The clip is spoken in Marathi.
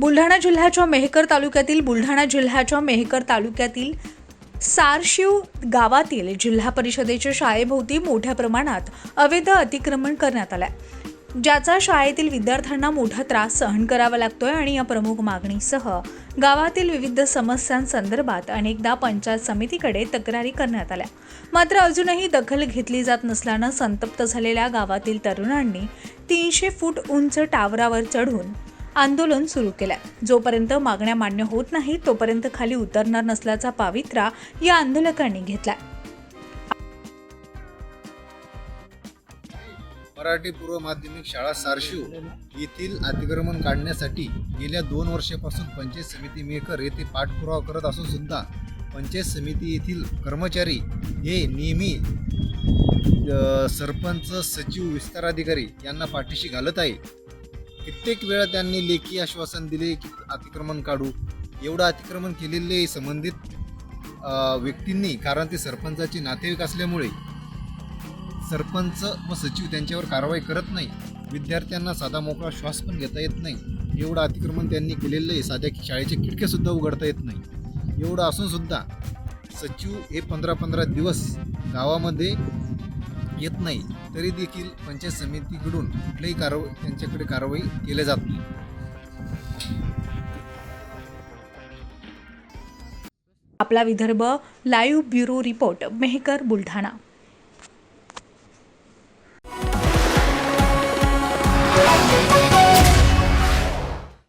बुलढाणा जिल्ह्याच्या मेहकर तालुक्यातील बुलढाणा जिल्ह्याच्या मेहकर तालुक्यातील सारशिव गावातील जिल्हा परिषदेच्या शाळेभोवती मोठ्या प्रमाणात अवैध अतिक्रमण करण्यात आलंय. ज्याचा शाळेतील विद्यार्थ्यांना मोठा त्रास सहन करावा लागतोय आणि या प्रमुख मागणीसह गावातील विविध समस्यांसंदर्भात अनेकदा पंचायत समितीकडे तक्रारी करण्यात आल्या. मात्र अजूनही दखल घेतली जात नसल्यानं संतप्त झालेल्या गावातील तरुणांनी तीनशे फूट उंच टावरावर चढून आंदोलन सुरू केलंय जोपर्यंत मागण्या मान्य होत नाही तोपर्यंत खाली उतरणार नसल्याचा पावित्रा या आंदोलकांनी घेतलाय मराठी पूर्व माध्यमिक शाळा सारशिव येथील अतिक्रमण काढण्यासाठी गेल्या दोन वर्षापासून पंचायत समिती मेकर येथे पाठपुरावा करत असून सुद्धा पंचायत समिती येथील कर्मचारी हे नेहमी सरपंच सचिव विस्तार अधिकारी यांना पाठीशी घालत आहे. कित्येक वेळा त्यांनी लेखी आश्वासन दिले की अतिक्रमण काढू. एवढं अतिक्रमण केलेले संबंधित व्यक्तींनी कारण ते सरपंचाचे नातेवाईक असल्यामुळे सरपंच व सचिव त्यांच्यावर कारवाई करत नाही. विद्यार्थ्यांना साधा मोकळा श्वास पण घेता येत नाही. एवढं अतिक्रमण त्यांनी केलेलं आहे साध्या शाळेच्या खिडक्यासुद्धा उघडता येत नाही. एवढं असूनसुद्धा सचिव हे पंधरा पंधरा दिवस गावामध्ये येत नाही तरी देखील पंचायत समितीकडून कुठल्याही कारवाई त्यांच्याकडे कारवाई केल्या जात नाही. आपला Vidarbha live bureau report Mehkar Buldhana.